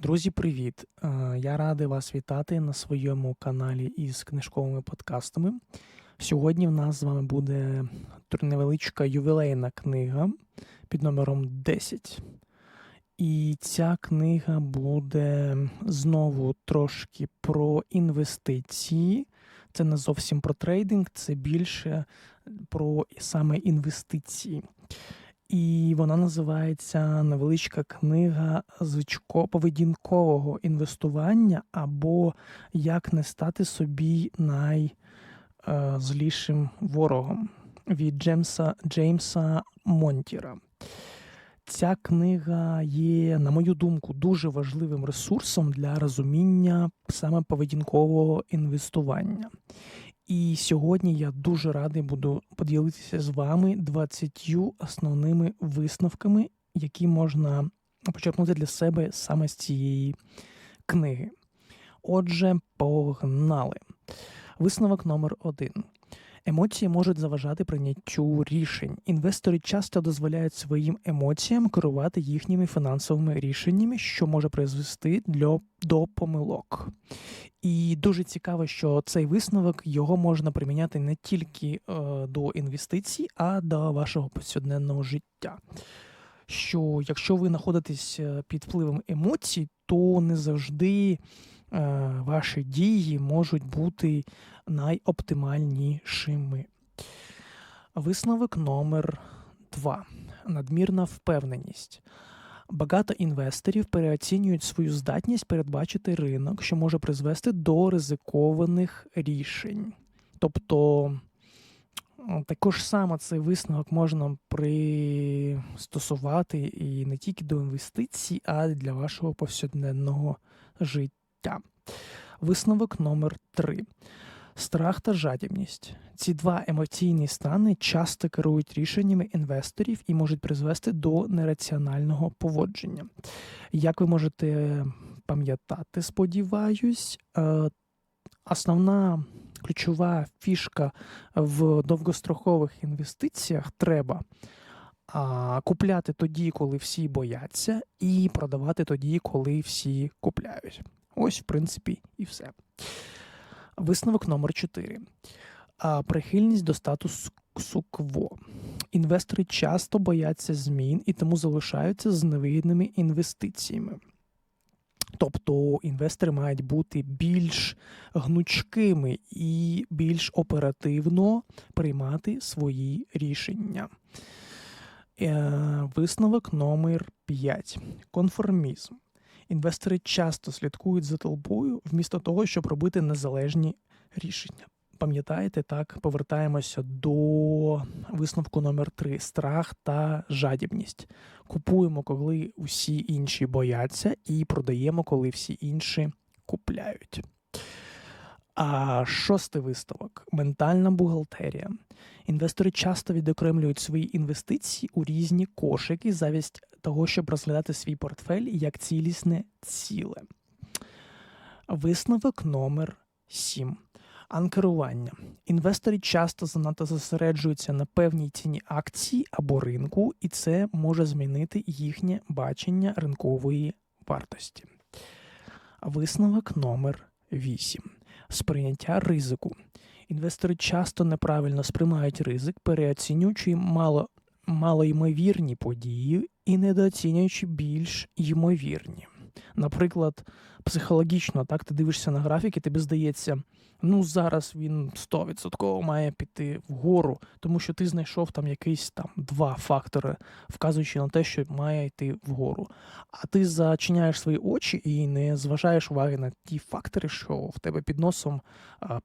Друзі, привіт! Е, Я радий вас вітати на своєму каналі із книжковими подкастами. Сьогодні в нас з вами буде невеличка ювілейна книга під номером 10. І ця книга буде знову трошки про інвестиції. Це не зовсім про трейдинг, це більше про саме інвестиції. І вона називається невеличка книга звичко поведінкового інвестування або як не стати собі найзлішим ворогом від Джеймса, Джеймса Монтіра. Ця книга є, на мою думку, дуже важливим ресурсом для розуміння саме поведінкового інвестування. І сьогодні я дуже радий буду поділитися з вами 20 основними висновками, які можна почерпнути для себе саме з цієї книги. Отже, погнали. Висновок номер один. Емоції можуть заважати прийняттю рішень. Інвестори часто дозволяють своїм емоціям керувати їхніми фінансовими рішеннями, що може призвести для, до помилок. І дуже цікаво, що цей висновок його можна приміняти не тільки е, до інвестицій, а до вашого повсякденного життя. Що якщо ви знаходитесь е, під впливом емоцій, то не завжди ваші дії можуть бути найоптимальнішими. Висновок номер 2. Надмірна впевненість. Багато інвесторів переоцінюють свою здатність передбачити ринок, що може призвести до ризикованих рішень. Тобто також саме цей висновок можна пристосувати і не тільки до інвестицій, а й для вашого повсякденного життя. Висновок номер 3. Страх та жадібність. Ці два емоційні стани часто керують рішеннями інвесторів і можуть призвести до нераціонального поводження. Як ви можете пам'ятати, сподіваюсь, е, основна ключова фішка в довгострокових інвестиціях треба купляти тоді, коли всі бояться, і продавати тоді, коли всі купляють. Ось, в принципі, і все. Висновок номер 4. Прихильність до статусу кво. Інвестори часто бояться змін і тому залишаються з невигідними інвестиціями. Тобто інвестори мають бути більш гнучкими і більш оперативно приймати свої рішення. Е, Висновок номер 5. Конформізм. Інвестори часто слідкують за толпою вмісто того, щоб робити незалежні рішення. Пам'ятаєте, так, повертаємося до висновку номер 3 страх та жадібність. Купуємо, коли усі інші бояться, і продаємо, коли всі інші купляють. А шостий висновок ментальна бухгалтерія. Інвестори часто відокремлюють свої інвестиції у різні кошики замість того, щоб розглядати свій портфель як цілісне ціле. Висновок номер 7. Анкерування. Інвестори часто занадто зосереджуються на певній ціні акції або ринку, і це може змінити їхнє бачення ринкової вартості. Висновок номер 8. Сприйняття ризику. Інвестори часто неправильно сприймають ризик, переоцінюючи мало, малоймовірні події і недооцінюючи більш ймовірні. Наприклад, психологічно, так ти дивишся на графіки, тобі здається, ну зараз він 100% має піти вгору, тому що ти знайшов там якісь там два фактори, вказуючи на те, що має йти вгору. А ти зачиняєш свої очі і не зважаєш уваги на ті фактори, що в тебе під носом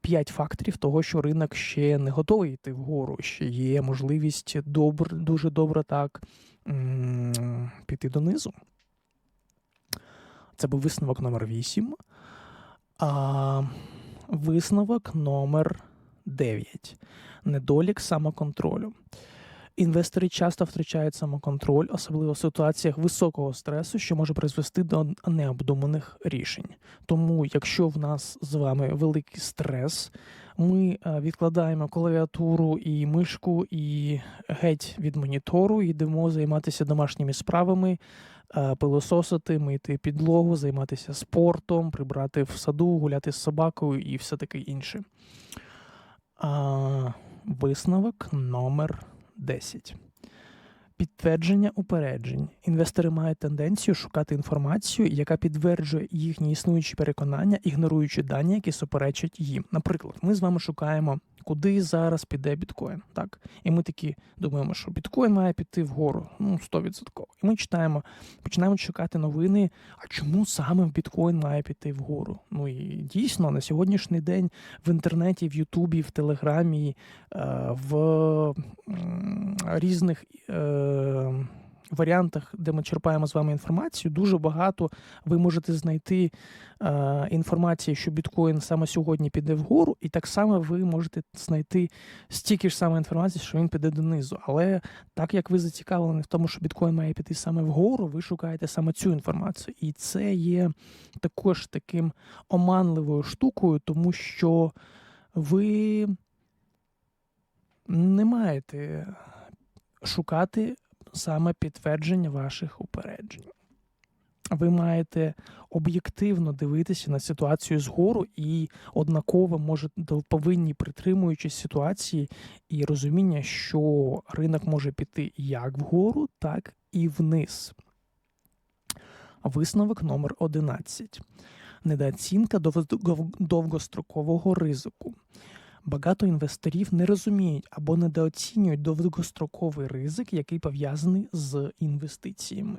5 факторів того, що ринок ще не готовий йти вгору, ще є можливість добр, дуже добре так піти донизу. Це був висновок номер 8. А висновок номер 9. Недолік самоконтролю. Інвестори часто втрачають самоконтроль, особливо в ситуаціях високого стресу, що може призвести до необдуманих рішень. Тому, якщо в нас з вами великий стрес, ми е, відкладаємо клавіатуру і мишку і геть від монітору, йдемо займатися домашніми справами, пилососити, мити підлогу, займатися спортом, прибрати в саду, гуляти з собакою і все таке інше. Висновок номер 10. Підтвердження упереджень. Інвестори мають тенденцію шукати інформацію, яка підтверджує їхні існуючі переконання, ігноруючи дані, які суперечать їм. Наприклад, ми з вами шукаємо, куди зараз піде біткоін. Так, і ми такі думаємо, що біткоін має піти вгору, ну 100%. І ми читаємо, починаємо шукати новини. А чому саме біткоін має піти вгору? Ну і дійсно на сьогоднішній день в інтернеті, в Ютубі, в Телеграмі, е, в різних. Варіантах, де ми черпаємо з вами інформацію, дуже багато ви можете знайти е, інформації, що біткоін саме сьогодні піде вгору, і так само ви можете знайти стільки ж саме інформації, що він піде донизу. Але так як ви зацікавлені в тому, що біткоін має піти саме вгору, ви шукаєте саме цю інформацію. І це є також таким оманливою штукою, тому що ви не маєте шукати саме підтвердження ваших упереджень. Ви маєте об'єктивно дивитися на ситуацію згору і однаково можете повинні притримуючись ситуації і розуміння, що ринок може піти як вгору, так і вниз. Висновок номер 11. Недооцінка довгострокового ризику. Багато інвесторів не розуміють або недооцінюють довгостроковий ризик, який пов'язаний з інвестиціями.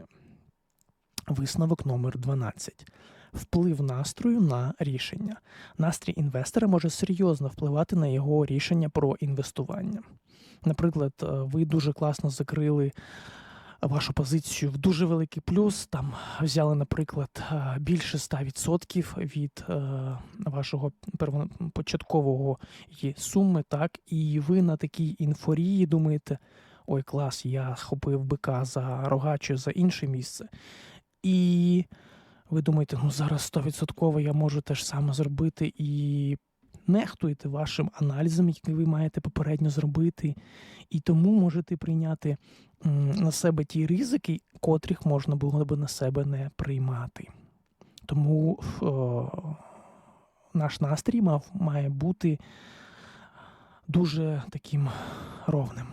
Висновок номер 12. Вплив настрою на рішення. Настрій інвестора може серйозно впливати на його рішення про інвестування. Наприклад, е, ви дуже класно закрили вашу позицію в дуже великий плюс. Там взяли, наприклад, е, більше 100% від е, вашого початкового суми, так, і ви на такій інфорії думаєте, ой, клас, я хопив бика за рога чи за інше місце. І ви думаєте, ну зараз 100% я можу те ж саме зробити і нехтуєте вашим аналізом, який ви маєте попередньо зробити, і тому можете прийняти на себе ті ризики, котрих можна було би на себе не приймати. Тому о, наш настрій мав, має бути дуже таким ровним.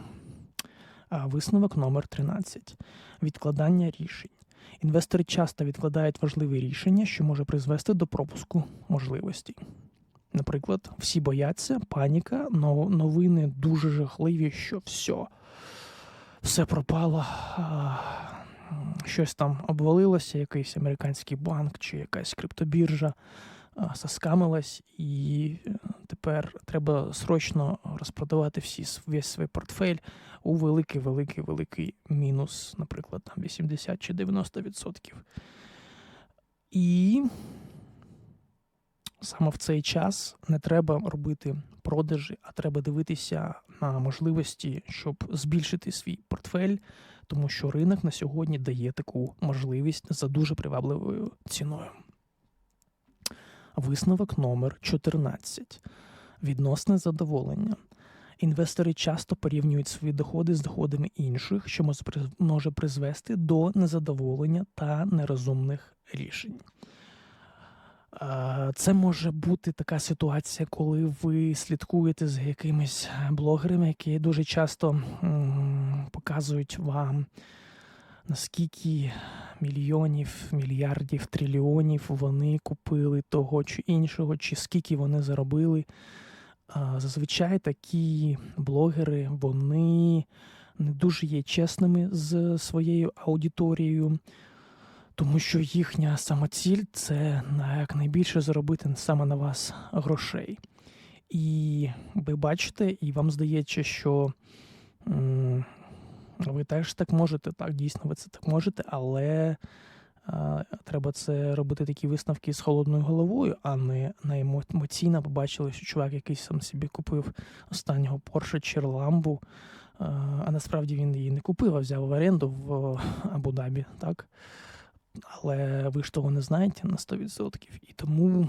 А Висновок номер 13. Відкладання рішень. Інвестори часто відкладають важливі рішення, що може призвести до пропуску можливостей. Наприклад, всі бояться, паніка, новини дуже жахливі, що все, все пропало, щось там обвалилося, якийсь американський банк чи якась криптобіржа заскамилась, і е, тепер треба срочно розпродавати всі весь свій портфель у великий, великий, великий мінус, наприклад, там 80 чи 90%. І саме в цей час не треба робити продажі, а треба дивитися на можливості, щоб збільшити свій портфель, тому що ринок на сьогодні дає таку можливість за дуже привабливою ціною. Висновок номер 14. Відносне задоволення. Інвестори часто порівнюють свої доходи з доходами інших, що може призвести до незадоволення та нерозумних рішень. Це може бути така ситуація, коли ви слідкуєте за якимись блогерами, які дуже часто показують вам, наскільки мільйонів, мільярдів, трильйонів вони купили того чи іншого, чи скільки вони заробили. Зазвичай такі блогери, вони не дуже є чесними з своєю аудиторією тому що їхня самоціль це якнайбільше заробити саме на вас грошей. І ви бачите, і вам здається, що ви теж так можете, так, дійсно, ви це так можете, але треба це робити такі висновки з холодною головою, а не на емоційно побачили, що чувак якийсь сам собі купив останнього Порше чи Ламбу, а насправді він її не купив, а взяв в оренду в Абу-Дабі. так? Але ви ж того не знаєте на 100%. І тому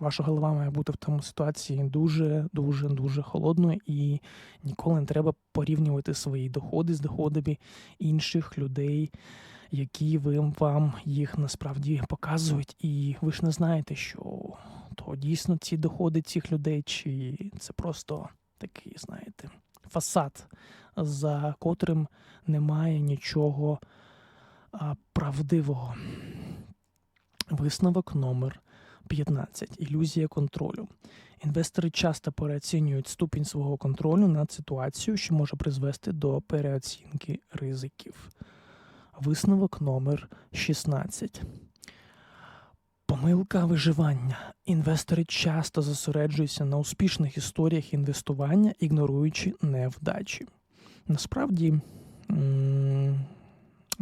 ваша голова має бути в тому ситуації дуже, дуже, холодною, і ніколи не треба порівнювати свої доходи з доходами інших людей, які ви, вам їх насправді показують, і ви ж не знаєте, що то дійсно ці доходи цих людей, чи це просто такий, знаєте, фасад, за котрим немає нічого правдивого. Висновок номер 15. Ілюзія контролю. Інвестори часто переоцінюють ступінь свого контролю над ситуацією, що може призвести до переоцінки ризиків. Висновок номер 16. Помилка виживання. Інвестори часто зосереджуються на успішних історіях інвестування, ігноруючи невдачі. Насправді м,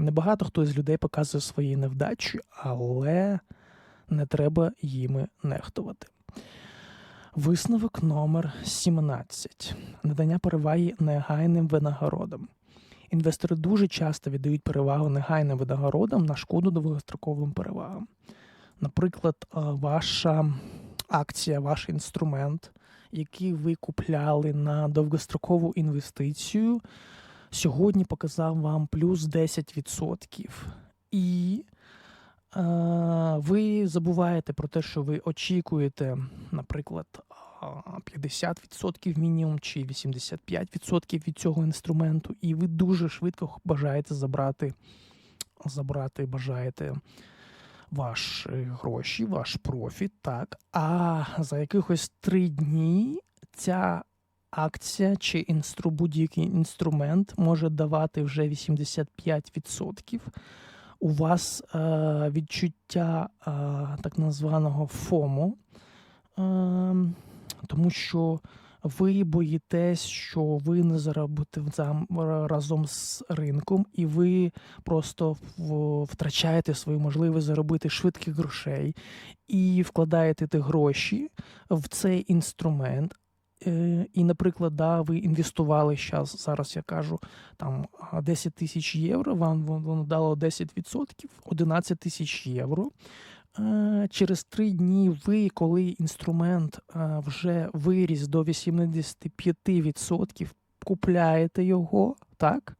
небагато хто з людей показує свої невдачі, але не треба їми нехтувати. Висновок номер 17. Надання переваги негайним винагородам. Інвестори дуже часто віддають перевагу негайним винагородам на шкоду довгостроковим перевагам. Наприклад, е, ваша акція, ваш інструмент, який ви купляли на довгострокову інвестицію, сьогодні показав вам плюс 10%. І е, ви забуваєте про те, що ви очікуєте, наприклад, 50% мінімум чи 85% від цього інструменту, і ви дуже швидко бажаєте забрати, забрати бажаєте ваші гроші, ваш профіт, так. А за якихось три дні ця акція чи інстру, будь-який інструмент може давати вже 85%. У вас е, відчуття е, так названого ФОМО, е, тому що ви боїтесь, що ви не заробите разом з ринком, і ви просто втрачаєте свою можливість заробити швидких грошей і вкладаєте ті гроші в цей інструмент. Е, І, наприклад, да, ви інвестували зараз, зараз я кажу, там 10 тисяч євро, вам воно дало 10%, 11 тисяч євро. Е, Через три дні ви, коли інструмент е, вже виріс до 85%, купляєте його, так?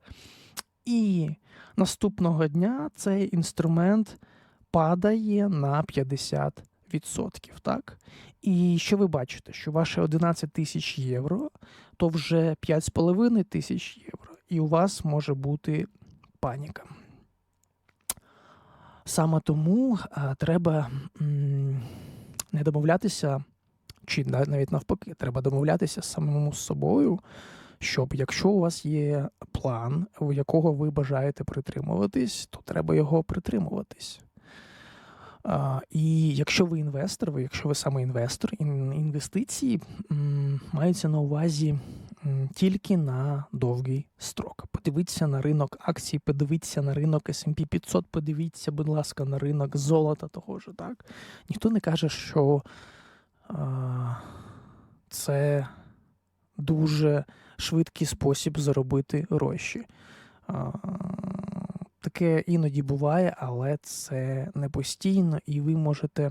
І наступного дня цей інструмент падає на 50%, так? І що ви бачите? Що ваше 11 тисяч євро, то вже 5,5 тисяч євро, і у вас може бути паніка. Саме тому а, треба м, не домовлятися, чи навіть навпаки, треба домовлятися самому з собою, щоб якщо у вас є план, у якого ви бажаєте притримуватись, то треба його притримуватись. І якщо ви інвестор, ви, якщо ви саме інвестор, інвестиції маються на увазі тільки на довгий строк. Подивіться на ринок акцій, подивіться на ринок S&P 500, подивіться, будь ласка, на ринок золота того ж, так? Ніхто не каже, що це дуже швидкий спосіб заробити гроші. Таке іноді буває, але це не постійно, і ви можете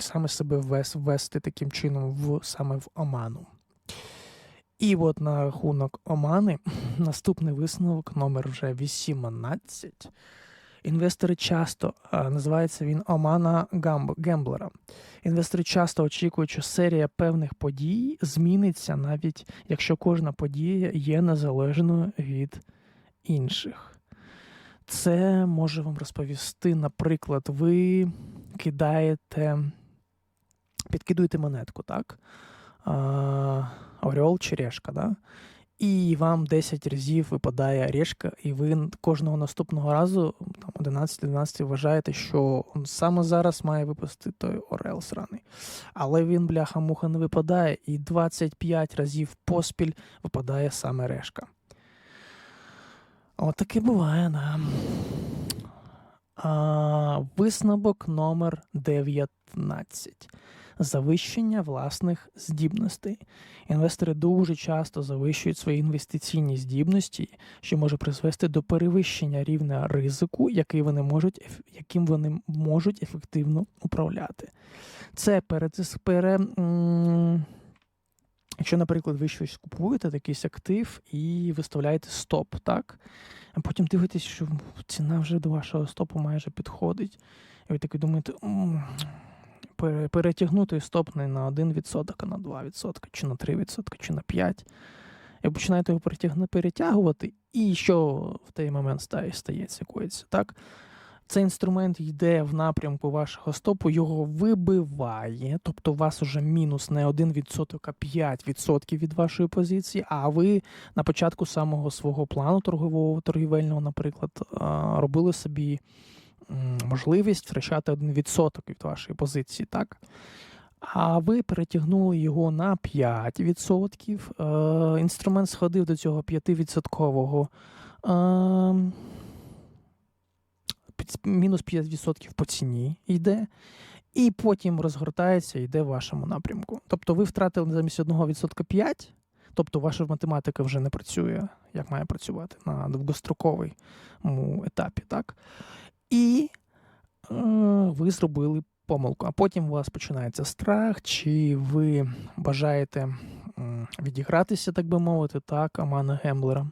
саме себе ввес- ввести таким чином в саме в оману. І от на рахунок омани, наступний висновок, номер вже 18. Інвестори часто називається він омана гемблера. Інвестори часто очікують, що серія певних подій зміниться, навіть якщо кожна подія є незалежною від інших. Це може вам розповісти, наприклад, ви кидаєте, підкидуєте монетку, так? А, Орел чи решка, да? І вам 10 разів випадає решка, і ви кожного наступного разу, там 11-12, вважаєте, що саме зараз має випасти той Орел сраний. Але він, бляха-муха, не випадає, і 25 разів поспіль випадає саме решка. От таке буває, да. А, висновок номер 19. Завищення власних здібностей. Інвестори дуже часто завищують свої інвестиційні здібності, що може призвести до перевищення рівня ризику, який вони можуть, яким вони можуть ефективно управляти. Це перетис, пере, Якщо, наприклад, ви щось купуєте, якийсь актив, і виставляєте стоп, так? А потім дивитесь, що ціна вже до вашого стопу майже підходить. І ви таки думаєте, перетягнути стоп не на 1%, а на 2%, чи на 3%, чи на 5%. І починаєте його перетягувати, і що в той момент стає, стається, коїться, так? Цей інструмент йде в напрямку вашого стопу, його вибиває, тобто у вас уже мінус не 1%, а 5% від вашої позиції, а ви на початку самого свого плану торгового, торгівельного, наприклад, робили собі можливість втрачати 1% від вашої позиції, так? А ви перетягнули його на 5%. Е, інструмент сходив до цього 5% е, під- мінус 5% по ціні йде, і потім розгортається йде в вашому напрямку. Тобто ви втратили замість 1% 5%, тобто ваша математика вже не працює, як має працювати на довгостроковому етапі, так? І е, ви зробили помилку. А потім у вас починається страх, чи ви бажаєте відігратися, так би мовити, так, Амана Гемблера.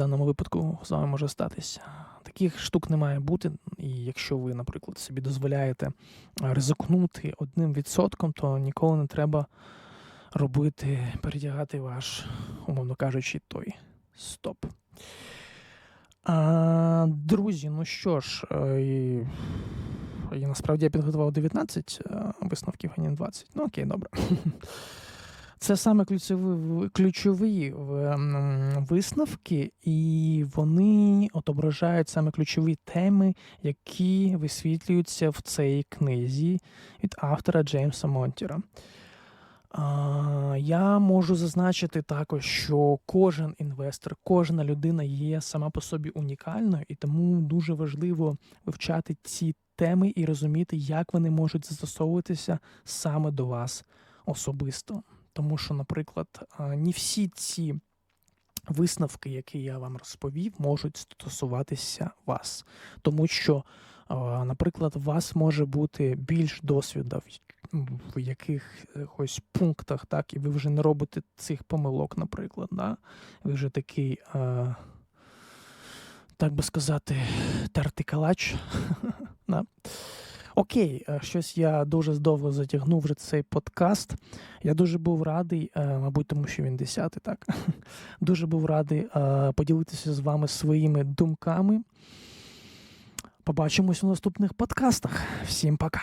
Даному випадку з вами може статися. Таких штук не має бути. І якщо ви, наприклад, собі дозволяєте ризикнути одним відсотком, то ніколи не треба робити, перетягати ваш, умовно кажучи, той стоп. А, друзі, ну що ж, е, і- і насправді я підготував 19 е, висновків, а не 20. Ну окей, добре. Це саме ключові, ключові ем, висновки, і вони отображають саме ключові теми, які висвітлюються в цій книзі від автора Джеймса Монтіра. Я можу зазначити також, що кожен інвестор, кожна людина є сама по собі унікальною, і тому дуже важливо вивчати ці теми і розуміти, як вони можуть застосовуватися саме до вас особисто. Тому що, наприклад, не всі ці висновки, які я вам розповів, можуть стосуватися вас. Тому що, наприклад, у вас може бути більш досвіду в- якихось пунктах, так, і ви вже не робите цих помилок, наприклад. Да? Ви вже такий, так би сказати, тертий калач. Окей, е, щось я дуже довго затягнув вже цей подкаст. Я дуже був радий, е, мабуть, тому що він десятий, так. Дуже був радий е, поділитися з вами своїми думками. Побачимось у наступних подкастах. Всім пока.